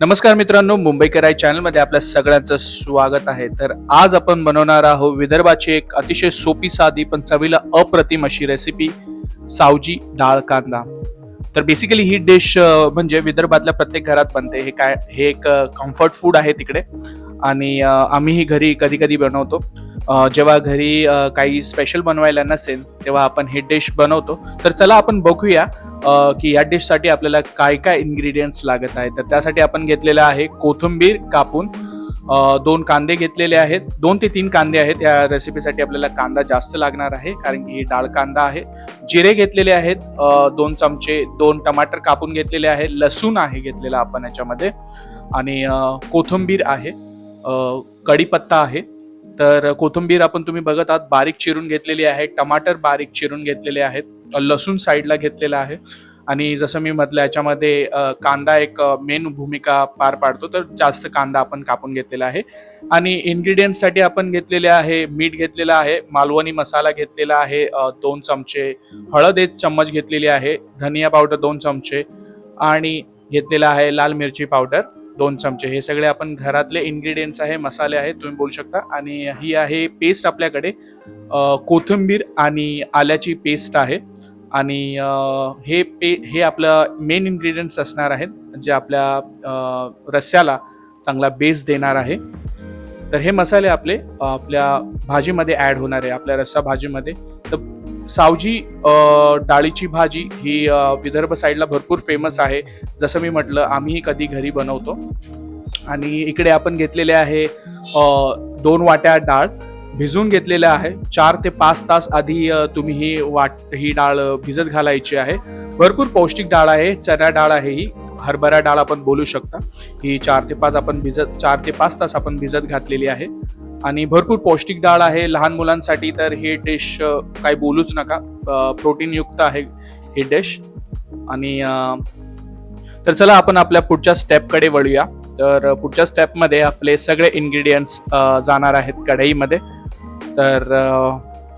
नमस्कार मित्रांनो मुंबईकर आय चॅनलमध्ये आपल्या सगळ्यांचं स्वागत आहे. तर आज आपण बनवणार आहोत विदर्भाची एक अतिशय सोपी साधी पण चवीला अप्रतिम अशी रेसिपी सावजी डाळ कांदा. तर बेसिकली ही डिश म्हणजे विदर्भातल्या प्रत्येक घरात बनते. हे काय हे एक कम्फर्ट फूड आहे तिकडे. आणि आम्हीही घरी कधी कधी बनवतो जेव्हा घरी काही स्पेशल बनवायला नसेल तेव्हा आपण हे डिश बनवतो. तर चला आपण बघूया की या डिशसाठी आपल्याला काय काय इन्ग्रेडियंट्स लागत आहेत. तर त्यासाठी आपण घेतलेलं आहे कोथिंबीर कापून. दोन कांदे घेतलेले आहेत. दोन ते तीन कांदे आहेत. या रेसिपीसाठी आपल्याला कांदा जास्त लागणार आहे कारण की ही डाळ कांदा आहे. जिरे घेतलेले आहेत. दोन चमचे दोन टमाटर कापून घेतलेले आहे. लसूण आहे घेतलेला आपण याच्यामध्ये. आणि कोथिंबीर आहे. कढीपत्ता आहे. तर कोथिंबीर आपण तुम्ही बघत आहात बारीक चिरून घेतलेली आहे टमाटर बारीक चिरून घेतलेले आहेत लसूण साईडला घेतलेला आहे. आणि जसं मी म्हटलं याच्यामध्ये कांदा एक मेन भूमिका पार पाडतो तर जास्त कांदा आपण कापून घेतलेला आहे. आणि इन्ग्रेडियंटसाठी आपण घेतलेले आहे मीठ घेतलेलं आहे मालवणी मसाला घेतलेला आहे दोन चमचे हळद एक चम्मच घेतलेली आहे धनिया पावडर दोन चमचे आणि घेतलेला आहे लाल मिरची पावडर. दोन चमचे. हे सगळे आपण घरातले इन्ग्रेडियंट्स आहे मसाले आहेत तुम्ही बोलू शकता. आणि ही आहे पेस्ट आपल्याकडे. कोथिंबीर आणि आल्याची पेस्ट आहे. आणि हे पे हे आपलं मेन इन्ग्रेडियंट्स असणार आहेत जे आपल्या रस्स्याला चांगला बेस देणार आहे. तर हे मसाले आपले आपल्या भाजीमध्ये ॲड होणार आहे आपल्या रस्सा भाजीमध्ये. तर सावजी डाळीची भाजी ही विदर्भ साईडला भरपूर फेमस आहे. जसं मी म्हटलं आम्हीही कधी घरी बनवतो. आणि इकडे आपण घेतलेले आहे दोन वाट्या डाळ. भिजवून घेतलेले आहे. चार ते पाच तास आधी तुम्ही ही वाट ही डाळ भिजत घालायची आहे. भरपूर पौष्टिक डाळ आहे. चना डाळ आहे ही. हरभरा डाळ आपण बोलू शकता. ही चार ते पाच आपण भिजत चार ते पाच तास आपण भिजत घातलेली आहे. आणि भरपूर पौष्टिक डाळ आहे लहान मुलांसाठी तर ही डिश काही बोलूच नका. प्रोटीनयुक्त आहे ही डिश. आणि तर चला आपण आपल्या पुढच्या स्टेपकडे वळूया. तर पुढच्या स्टेपमध्ये आपले सगळे इन्ग्रेडियंट्स जाणार आहेत कढईमध्ये. तर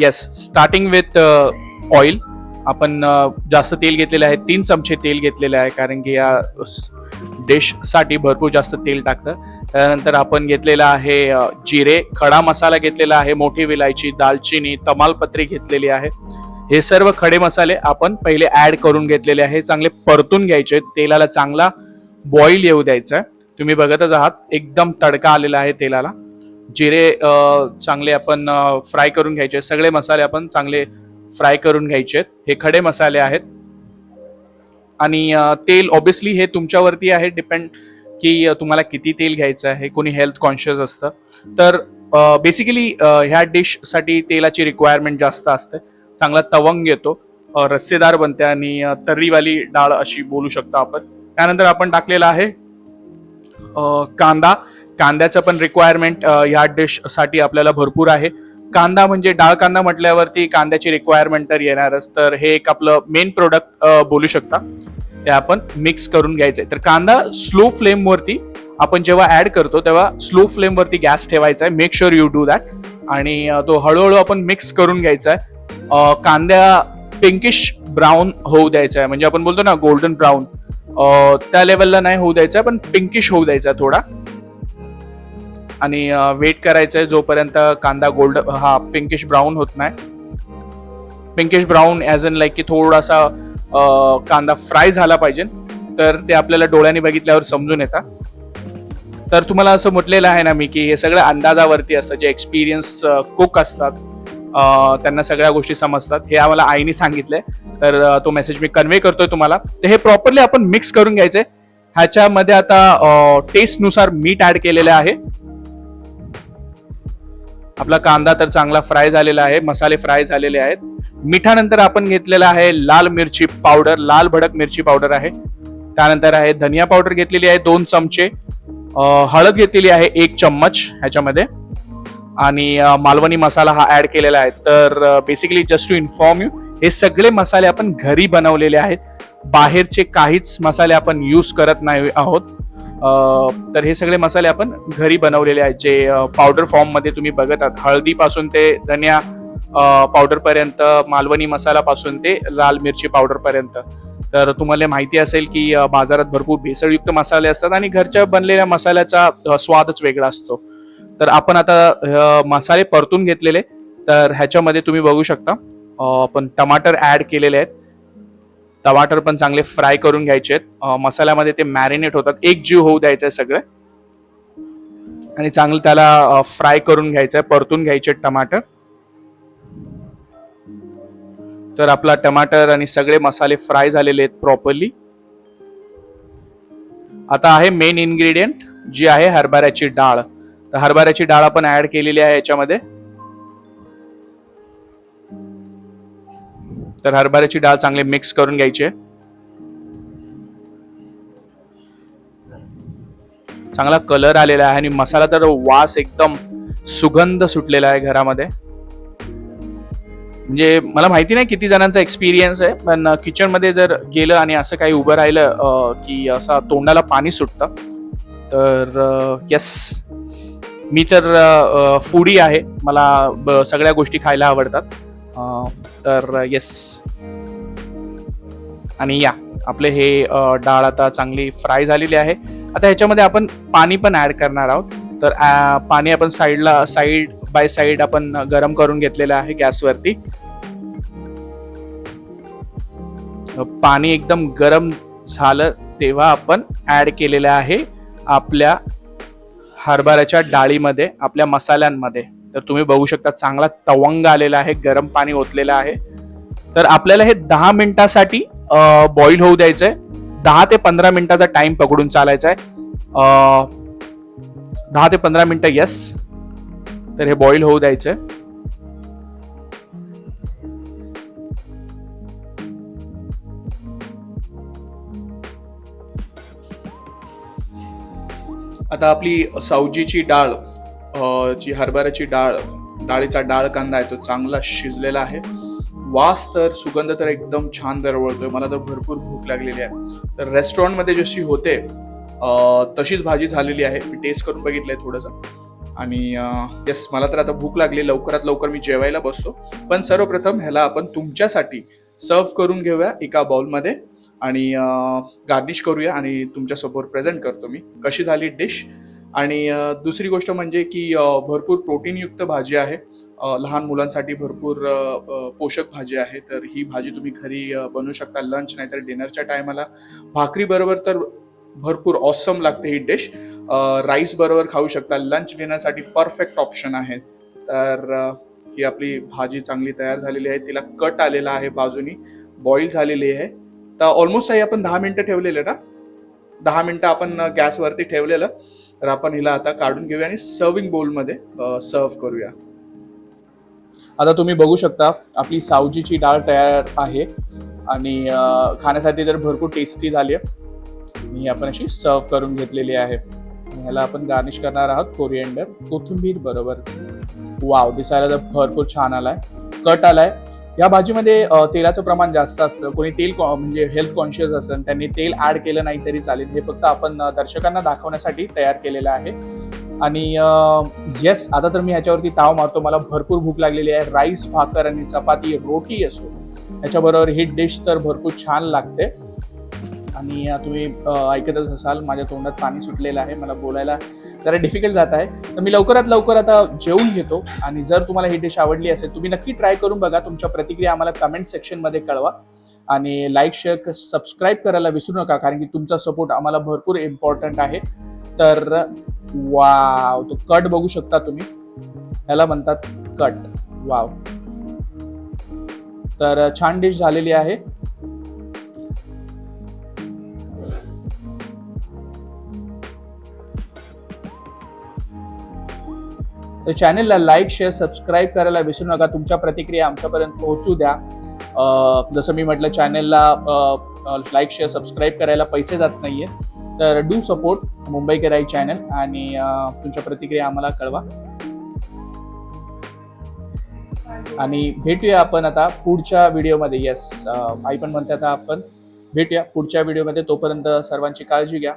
येस स्टार्टिंग विथ ऑइल आपण जास्त तेल घेतलेले आहे तीन चमचे तेल घेतलेले आहे कारण की या डिशसाठी भरपूर जास्त तेल टाकतं. त्यानंतर आपण घेतलेला आहे जिरे खडा मसाला घेतलेला आहे मोठी विलायची दालचिनी तमालपत्री घेतलेली आहे. हे सर्व खडे मसाले आपण पहिले ॲड करून घेतलेले आहे. चांगले परतून घ्यायचे तेलाला चांगला बॉईल येऊ द्यायचा आहे. तुम्ही बघतच आहात एकदम तडका आलेला आहे तेलाला. जिरे चांगले आपण फ्राय करून घ्यायचे सगळे मसाले आपण चांगले फ्राय करून घ्यायचे हे खडे मसाले आहेत. आणि तेल ऑब्विसली हे तुमच्यावरती आहे डिपेंड की तुम्हाला किती तेल घ्यायचं आहे कोणी हेल्थ कॉन्शियस असतं. तर बेसिकली ह्या डिशसाठी तेलाची रिक्वायरमेंट जास्त असते. चांगला तवंग येतो रस्सेदार बनते आणि तर्रीवाली डाळ अशी बोलू शकतो आपण. त्यानंतर आपण टाकलेला आहे कांदा. कांद्याचं पण रिक्वायरमेंट ह्या डिशसाठी आपल्याला भरपूर आहे. कांदा म्हणजे डाळ कांदा म्हटल्यावरती कांद्याची रिक्वायरमेंट तर येणारच. तर हे एक आपलं मेन प्रोडक्ट बोलू शकता. ते आपण मिक्स करून घ्यायचं आहे तर कांदा स्लो फ्लेमवरती आपण जेव्हा ऍड करतो तेव्हा स्लो फ्लेमवरती गॅस ठेवायचा आहे make sure you do that आणि तो हळूहळू आपण मिक्स करून घ्यायचा आहे कांद्या पिंकिश ब्राऊन होऊ द्यायचा आहे म्हणजे आपण बोलतो ना गोल्डन ब्राऊन त्या लेवलला नाही होऊ द्यायचा पण पिंकिश होऊ द्यायचा थोडा. आणि वेट करायचं आहे जोपर्यंत कांदा गोल्ड हा पिंकिश ब्राऊन होत नाही. Pinkish brown as in like की थोडासा कांदा फ्राय झाला पाहिजे. तर ते आपल्याला डोळ्यांनी बघितल्यावर समजून येतात तर तुम्हाला असं म्हटलेलं आहे ना मी की हे सगळं अंदाजावरती असतं जे एक्सपिरियन्स कुक असतात त्यांना सगळ्या गोष्टी समजतात. हे आम्हाला आईने सांगितलंय. तर तो मेसेज मी कन्वे करतोय तुम्हाला. तर हे प्रॉपरली आपण मिक्स करून घ्यायचंय. ह्याच्यामध्ये आता टेस्टनुसार मीठ ऍड केलेलं आहे. आपला कांदा तर चांगला फ्राय झालेला आहे मसाले फ्राय झालेले आहेत. मिठानंतर आपण घेतलेला आहे लाल मिरची पावडर लाल भडक मिरची पावडर आहे. त्यानंतर आहे धनिया पावडर घेतलेली आहे दोन चमचे. हळद घेतलेली आहे एक चम्मच ह्याच्यामध्ये. आणि मालवणी मसाला हा ऍड केलेला आहे. तर basically just to inform you हे सगळे मसाले आपण घरी बनवलेले आहेत. बाहेरचे काहीच मसाले आपण यूज करत नाही आहोत. तर हे सगळे मसाले आपण घरी बनवलेले आहेत जे पावडर फॉर्ममध्ये तुम्ही बघत आहात. हळदीपासून ते धनिया पावडरपर्यंत मालवणी मसालापासून ते लाल मिरची पावडरपर्यंत तर तुम्हाला माहिती असेल की बाजारात भरपूर भेसळयुक्त मसाले असतात आणि घरच्या बनलेल्या मसाल्याचा स्वादच वेगळा असतो. तर आपण आता मसाले परतून घेतलेले. तर ह्याच्यामध्ये तुम्ही बघू शकता पण आपण टमाटर ॲड केलेले आहेत. टमाटर पण चांगले फ्राय करून घ्यायचे आहेत. मसाल्यामध्ये ते मॅरिनेट होतात. एक जीव होऊ द्यायचं आहे सगळे. आणि चांगलं त्याला फ्राय करून घ्यायचं आहे. परतून घ्यायचे आहेत टमाटर. तर आपला टमाटर आणि सगळे मसाले फ्राय झालेले आहेत प्रॉपरली आता आहे मेन इन्ग्रेडियंट जी आहे हरभऱ्याची डाळ. तर हरभऱ्याची डाळ आपण ऍड केलेली आहे याच्यामध्ये. तर हरभऱ्याची डाळ चांगली मिक्स करून घ्यायची आहे. चांगला कलर आलेला आहे आणि मसाला तर वास एकदम सुगंध सुटलेला आहे घरामध्ये. म्हणजे मला माहिती नाही किती जणांचा एक्सपिरियन्स आहे पण किचनमध्ये जर गेलं आणि असं काही उभं राहिलं की असं तोंडाला पाणी सुटतं तर यस मी तर फूडी आहे. मला सगळ्या गोष्टी खायला आवडतात. तर येस आणि या आपले हे डाळ आता चांगली फ्राय झालेली आहे. आता ह्याच्यामध्ये आपण पाणी पण ॲड करणार आहोत. तर पाणी आपण साईडला साईड बाय साईड आपण गरम करून घेतलेलं आहे गॅसवरती. पाणी एकदम गरम झालं तेव्हा आपण ॲड केलेलं आहे आपल्या हरभऱ्याच्या डाळीमध्ये आपल्या मसाल्यांमध्ये. तर तुम्ही बघू शकता चांगला तवंग आलेला आहे गरम पाणी ओतलेलं आहे. तर आपल्याला हे दहा मिनिटासाठी बॉईल होऊ द्यायचं आहे दहा ते पंधरा मिनिटाचा टाइम पकडून चालायचा आहे दहा ते पंधरा मिनिटं येस तर हे बॉईल होऊ द्यायचंय. आता आपली सावजीची डाळ जी हरभऱ्याची डाळ डाळीचा डाळ कांदा आहे तो चांगला शिजलेला आहे. वास तर सुगंध तर एकदम छान दरवळतोय. मला तर भरपूर भूक लागलेली आहे. तर रेस्टॉरंटमध्ये जशी होते तशीच भाजी झालेली आहे. मी टेस्ट करून बघितलंय थोडंसं. आणि येस मला तर आता भूक लागली. लवकरात लवकर मी जेवायला बसतो. पण सर्वप्रथम ह्याला आपण तुमच्यासाठी सर्व करून घेऊया एका बाउलमध्ये आणि गार्निश करूया आणि तुमच्यासमोर प्रेझेंट करतो मी. कशी झाली डिश आणि दुसरी गोष्ट म्हणजे की भरपूर प्रोटीनयुक्त भाजी आहे. लहान मुलांसाठी भरपूर पोषक भाजी आहे. तर ही भाजी तुम्ही घरी बनवू शकता लंच नाहीतर डिनरच्या टायमाला. भाकरी बरोबर तर भरपूर ऑसम लागते ही डिश राईस बरोबर खाऊ शकता. लंच डिनरसाठी परफेक्ट ऑप्शन आहे. तर ही आपली भाजी चांगली तयार झालेली आहे. तिला कट आलेला आहे बाजूनी. बॉईल झालेली आहे. तर ऑलमोस्ट आहे आपण दहा मिनटं ठेवलेलं ना? दहा मिनटं आपण गॅसवरती ठेवलेलं. तर आपण हिला आता काढून घेऊया आणि सर्विंग बोलमध्ये सर्व करूया. आता तुम्ही बघू शकता आपली सावजीची डाळ तयार आहे आणि खाण्यासाठी तर भरपूर टेस्टी झाली आहे. मी आपण अशी सर्व करून घेतलेली आहे. ह्याला आपण गार्निश करणार आहोत कोरिएंडर कोथिंबीर बरोबर. वाव दिसायला तर भरपूर छान आलाय. कट आलाय. या भाजीमध्ये तेलाचं प्रमाण जास्त असतं. कोणी तेल कॉ- म्हणजे हेल्थ कॉन्शियस असेल त्यांनी तेल ऍड केलं नाही तरी चालेल. हे फक्त आपण दर्शकांना दाखवण्यासाठी तयार केलेलं आहे. आणि येस आता तर मी ह्याच्यावरती ताव मारतो. मला भरपूर भूक लागलेली आहे. राईस भाकर आणि चपाती रोटी असो. ह्याच्याबरोबर ही डिश तर भरपूर छान लागते. आणि तुम्ही ऐकतच असाल माझ्या तोंडात पाणी सुटलेलं आहे. मला बोलायला जरा डिफिकल्ट जात आहे. तर मी लवकरात लवकर आता जेवून घेतो आणि जर तुम्हाला ही डिश आवडली असेल तुम्ही नक्की ट्राय करून बघा. तुमच्या प्रतिक्रिया आम्हाला कमेंट सेक्शनमध्ये कळवा. आणि लाईक शेअर सबस्क्राईब करायला विसरू नका कारण की तुमचा सपोर्ट आम्हाला भरपूर इम्पॉर्टंट आहे. तर वाव तो कट बघू शकता तुम्ही. ह्याला म्हणतात कट वाव तर छान डिश झालेली आहे. तर चॅनेलला लाईक शेअर सबस्क्राईब करायला विसरू नका. तुमच्या प्रतिक्रिया आमच्यापर्यंत पोहोचू द्या. जसं मी म्हटलं चॅनेलला लाईक शेअर सबस्क्राईब करायला पैसे जात नाही आहेत तर डू सपोर्ट मुंबई कराई चॅनल आणि तुमच्या प्रतिक्रिया आम्हाला कळवा. आणि भेटूया आपण आता पुढच्या व्हिडिओमध्ये येस आई पण म्हणते आता आपण भेटूया पुढच्या व्हिडिओमध्ये तोपर्यंत सर्वांची काळजी घ्या.